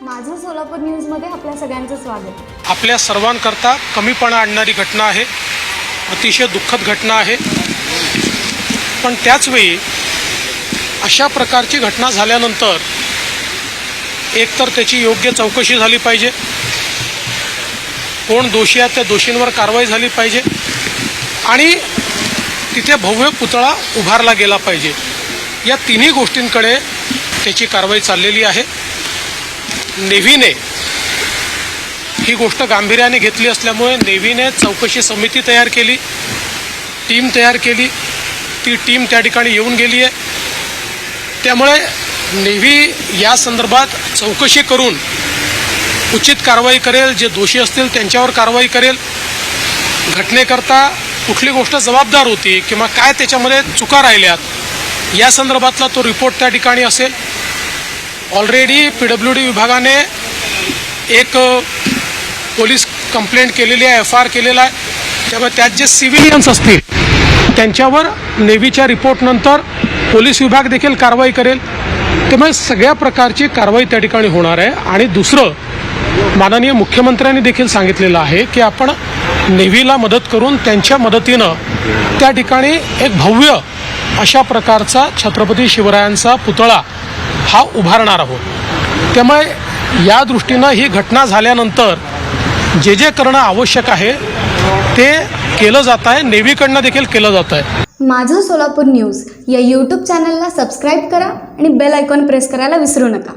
सोलापूर न्यूजमध्ये आपल्या सगळ्यांचं स्वागत. आपल्या सर्वांकरता कमीपणा आणणारी घटना आहे. अतिशय दुःखद घटना आहे. पण त्याचवेळी अशा प्रकारची घटना झाल्यानंतर एकतर त्याची योग्य चौकशी झाली पाहिजे. कोण दोषी आहेत त्या दोषींवर कारवाई झाली पाहिजे. आणि तिथे भव्य पुतळा उभारला गेला पाहिजे. या तिन्ही गोष्टींकडे त्याची कारवाई चाललेली आहे. नेव्हीने ही गोष्ट गांभीर्याने घेतली असल्यामुळे नेव्हीने चौकशी समिती तयार केली टीम तयार केली ती टीम त्या ठिकाणी येऊन गेली आहे. त्यामुळे नेव्ही या संदर्भात चौकशी करून उचित कारवाई करेल जे दोषी असतील त्यांच्यावर कारवाई करेल. घटनेकरता कुठली गोष्ट जबाबदार होती किंवा काय त्याच्यामध्ये चुका राहिल्यात या संदर्भातला तो रिपोर्ट त्या ठिकाणी असेल. ऑलरेडी पी डब्ल्यू डी विभागाने एक पोलीस कंप्लेंट केलेली आहे एफ आर केलेला आहे. त्यामुळे त्यात जे सिव्हिलियन्स असतील त्यांच्यावर नेव्हीच्या रिपोर्टनंतर पोलीस विभाग देखील कारवाई करेल. त्यामुळे सगळ्या प्रकारची कारवाई त्या ठिकाणी होणार आहे. आणि दुसरं माननीय मुख्यमंत्र्यांनी देखील सांगितलेलं आहे की आपण नेव्हीला मदत करून त्यांच्या मदतीनं त्या ठिकाणी एक भव्य अशा प्रकारचा छत्रपती शिवरायांचा पुतळा हा उभारणार आहोत. त्यामुळे या दृष्टीनं ही घटना झाल्यानंतर जे जे करणं आवश्यक आहे ते केलं जात आहे. नेव्हीकडनं देखील केलं जात आहे. माझं सोलापूर न्यूज या यूट्यूब चॅनलला सबस्क्राईब करा आणि बेल आयकॉन प्रेस करायला विसरू नका.